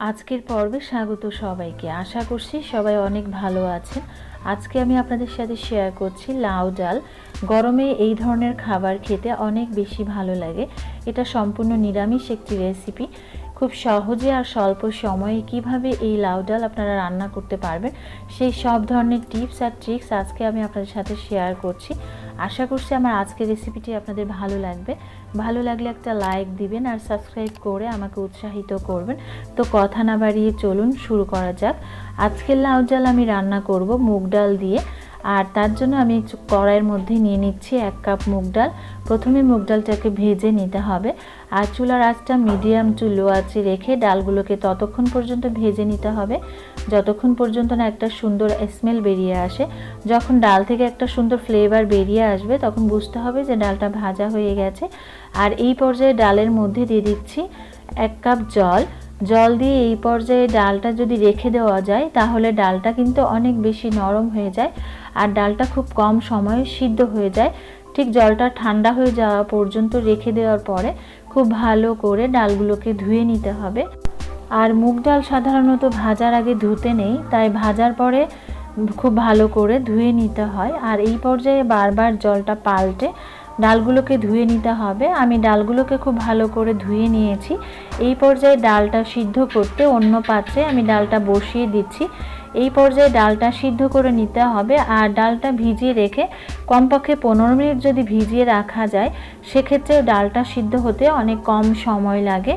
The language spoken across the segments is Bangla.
আজকের পর্বে স্বাগত সবাইকে। আশা করছি সবাই অনেক ভালো আছেন। আজকে আমি আপনাদের সাথে শেয়ার করছি লাউ ডাল। গরমে এই ধরনের খাবার খেতে অনেক বেশি ভালো লাগে। এটা সম্পূর্ণ নিরামিষ একটি রেসিপি খুব সহজে আর স্বল্প সময়ে কীভাবে এই লাউ ডাল আপনারা রান্না করতে পারবেন, সেই সব ধরনের টিপস আর ট্রিক্স আজকে আমি আপনাদের সাথে শেয়ার করছি। আশা করছি আমার আজকের রেসিপিটি আপনাদের ভালো লাগবে। ভালো লাগলে একটা লাইক দিবেন আর সাবস্ক্রাইব করে আমাকে উৎসাহিত করবেন। তো কথা না বাড়িয়ে চলুন, শুরু করা যাক। আজকের লাউ ডাল আমি রান্না করব মুগ ডাল দিয়ে। আর তার জন্য আমি কড়াইয়ের মধ্যে নিয়ে নিচ্ছি এক কাপ মুগ ডাল। প্রথমে মুগ ডালটাকে ভেজে নিতে হবে। আর চুলার আঁচটা মিডিয়াম টু লো আঁচে রেখে ডালগুলোকে ততক্ষণ পর্যন্ত ভেজে নিতে হবে। যতক্ষণ পর্যন্ত না একটা সুন্দর স্মেল বেরিয়ে আসে। যখন ডাল থেকে একটা সুন্দর ফ্লেভার বেরিয়ে আসবে, তখন বুঝতে হবে যে ডালটা ভাজা হয়ে গেছে। আর এই পর্যায়ে ডালের মধ্যে দিয়ে দিচ্ছি এক কাপ জল। জল দিয়ে এই পর্যায়ে ডালটা যদি রেখে দেওয়া যায়, তাহলে ডালটা কিন্তু অনেক বেশি নরম হয়ে যায়। আর ডালটা খুব কম সময়ে সিদ্ধ হয়ে যায়। ঠিক জলটা ঠান্ডা হয়ে যাওয়া পর্যন্ত রেখে দেওয়ার পরে খুব ভালো করে ডালগুলোকে ধুয়ে নিতে হবে। আর মুগ ডাল সাধারণত ভাজার আগে ধুতে নেই, তাই ভাজার পরে খুব ভালো করে ধুয়ে নিতে হয়। আর এই পর্যায়ে বারবার জলটা পাল্টে ডালগুলোকে ধুয়ে নিতে হবে। আমি ডালগুলোকে খুব ভালো করে ধুয়ে নিয়েছি। এই পর্যায়ে ডালটা সিদ্ধ করতে অন্য পাত্রে আমি ডালটা বসিয়ে দিচ্ছি। এই পর্যায়ে ডালটা সিদ্ধ করে নিতে হবে আর ডালটা ভিজিয়ে রেখে কমপক্ষে পনেরো মিনিট যদি ভিজিয়ে রাখা যায় সেক্ষেত্রে ডালটা সিদ্ধ হতে অনেক কম সময় লাগে।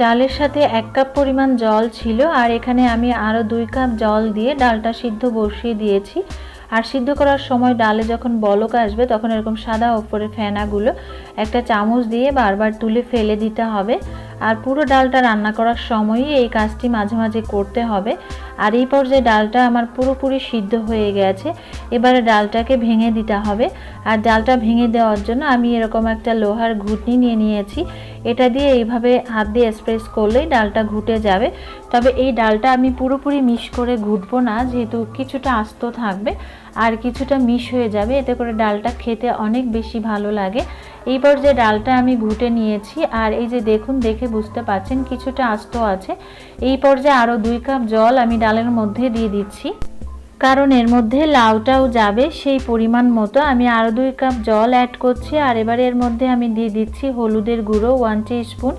ডালের সাথে এক কাপ পরিমাণ জল ছিল আর এখানে আমি আরও দুই কাপ জল দিয়ে ডালটা সিদ্ধ বসিয়ে দিয়েছি। আর সিদ্ধ করার সময় ডালে যখন বলক আসবে, তখন এরকম সাদা ওপরে ফেনাগুলো একটা চামচ দিয়ে বারবার তুলে ফেলে দিতে হবে। আর পুরো ডালটা রান্না করার সময়ই এই কাজটি মাঝে মাঝে করতে হবে। আর এই পর্যায়ে ডালটা আমার পুরোপুরি সিদ্ধ হয়ে গেছে। এবারে ডালটাকে ভেঙে দিতে হবে। আর ডালটা ভেঙে দেওয়ার জন্য আমি এরকম একটা লোহার ঘুটনি নিয়ে নিয়েছি। এটা দিয়ে এইভাবে হাত দিয়ে স্প্রেস করলেই ডালটা ঘুটে যাবে। তবে এই ডালটা আমি পুরোপুরি মিশ করে ঘুটবো না, যেহেতু কিছুটা আস্ত থাকবে আর কিছুটা মিশ হয়ে যাবে। এতে করে ডালটা খেতে অনেক বেশি ভালো লাগে। এই যে ডালটা আমি ঘুটে নিয়েছি আর এই যে দেখুন, দেখে বুঝতে পাচ্ছেন কিছুটা আস্ত আছে। এই পর্যায়ে আরও দুই কাপ জল আমি ডালের মধ্যে দিয়ে দিচ্ছি। কারণ এর মধ্যে লাউটাও যাবে সেই পরিমাণ মতো। আমি আরও দুই কাপ জল অ্যাড করছি আর এবার এর মধ্যে আমি দিয়ে দিচ্ছি হলুদের গুঁড়ো ওয়ান স্পুন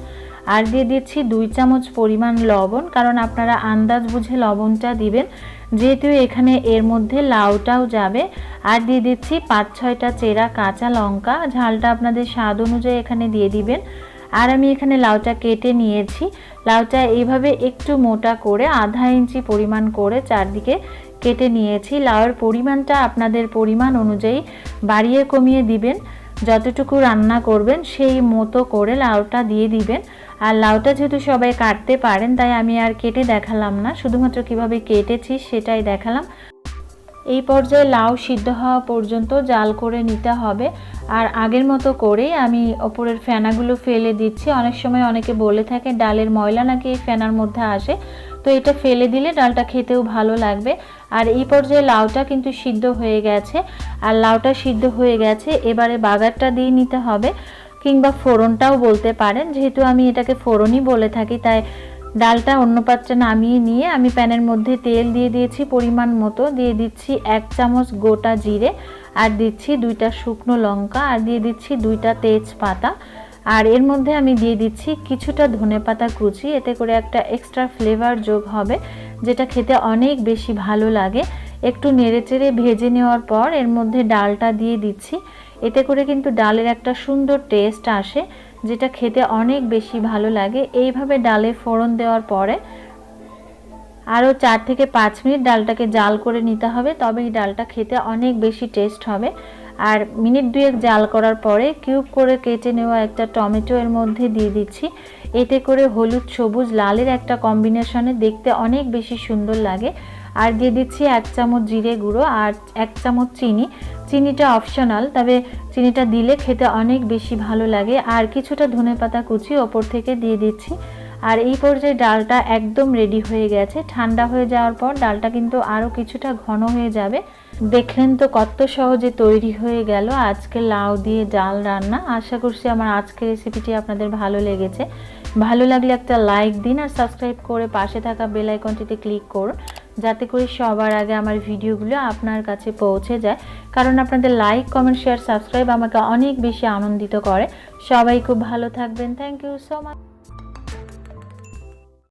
আর দিয়ে দিচ্ছি দুই চামচ পরিমাণ লবণ, কারণ আপনারা আন্দাজ বুঝে লবণটা দিবেন। যেহেতু এখানে এর মধ্যে লাউটাও যাবে, আর দিয়ে দিচ্ছি পাঁচ ছয়টা চেরা কাঁচা লঙ্কা। ঝালটা আপনাদের স্বাদ অনুযায়ী এখানে দিয়ে দিবেন। আর আমি এখানে লাউটা কেটে নিয়েছি। লাউটা এইভাবে একটু মোটা করে আধা ইঞ্চি পরিমাণ করে চারদিকে কেটে নিয়েছি। লাউয়ের পরিমাণটা আপনাদের পরিমাণ অনুযায়ী বাড়িয়ে কমিয়ে দিবেন। যতটুকু রান্না করবেন, সেই মতো করে লাউটা দিয়ে দিবেন। আর লাউটা যেহেতু সবাই কাটতে পারেন, তাই আমি আর কেটে দেখালাম না। শুধুমাত্র কীভাবে কেটেছি সেটাই দেখালাম। এই পর্যায়ে লাউ সিদ্ধ হওয়া পর্যন্ত জাল করে নিতে হবে। আর আগের মতো করেই আমি ওপরের ফেনাগুলো ফেলে দিচ্ছি। অনেক সময় অনেকে বলে থাকে, ডালের ময়লা নাকি এই ফেনার মধ্যে আসে? তো এটা ফেলে দিলে ডালটা খেতেও ভালো লাগবে। আর এই পর্যায়ে লাউটা কিন্তু সিদ্ধ হয়ে গেছে। আর লাউটা সিদ্ধ হয়ে গেছে, এবারে বাগারটা দিয়ে নিতে হবে। কিংবা ফোড়নটাও বলতে পারেন, যেহেতু আমি এটাকে ফোড়নই বলে থাকি, তাই ডালটা অন্য পাত্রে নামিয়ে নিয়ে আমি প্যানের মধ্যে তেল দিয়ে দিয়েছি পরিমাণ মতো। দিয়ে দিচ্ছি এক চামচ গোটা জিরে, আর দিচ্ছি দুইটা শুকনো লঙ্কা, আর দিয়ে দিচ্ছি দুইটা তেজপাতা। আর এর মধ্যে আমি দিয়ে দিচ্ছি কিছুটা ধনে পাতা কুচি, এতে করে একটা এক্সট্রা ফ্লেভার যোগ হবে, যেটা খেতে অনেক বেশি ভালো লাগে। একটু নেড়েচেড়ে ভেজে নেওয়ার পর এর মধ্যে ডালটা দিয়ে দিচ্ছি। এতে করে কিন্তু ডালের একটা সুন্দর টেস্ট আসে, যেটা খেতে অনেক বেশি ভালো লাগে। এইভাবে ডালে ফোড়ন দেওয়ার পরে আরও চার থেকে পাঁচ মিনিট ডালটাকে জাল করে নিতে হবে তবে এই ডালটা খেতে অনেক বেশি টেস্ট হবে। আর মিনিট দুয়েক জাল করার পরে কিউব করে কেটে নেওয়া একটা টমেটো এর মধ্যে দিয়ে দিচ্ছি। এতে করে হলুদ, সবুজ, লালের একটা কম্বিনেশনে দেখতে অনেক বেশি সুন্দর লাগে। আর দিয়ে দিচ্ছি এক চামচ জিরে গুঁড়ো আর এক চামচ চিনি। চিনিটা অপশনাল, তবে চিনিটা দিলে খেতে অনেক বেশি ভালো লাগে। আর কিছুটা ধনে পাতা কুচি ওপর থেকে দিয়ে দিচ্ছি। আর এই পর্যায়ে ডালটা একদম রেডি হয়ে গেছে। ঠান্ডা হয়ে যাওয়ার পর ডালটা কিন্তু আরও কিছুটা ঘন হয়ে যাবে। দেখলেন তো কত সহজে তৈরি হয়ে গেল আজকে লাউ দিয়ে ডাল রান্না। আশা করছি আমার আজকের রেসিপিটি আপনাদের ভালো লেগেছে। ভালো লাগলে একটা লাইক দিন আর সাবস্ক্রাইব করে পাশে থাকা বেল আইকনটিতে ক্লিক করুন। যাতে করে সবার আগে আমার ভিডিওগুলো আপনার কাছে পৌঁছে যায়। কারণ আপনাদের লাইক কমেন্ট শেয়ার সাবস্ক্রাইব আমাকে অনেক বেশি আনন্দিত করে। সবাই খুব ভালো থাকবেন। Thank you so much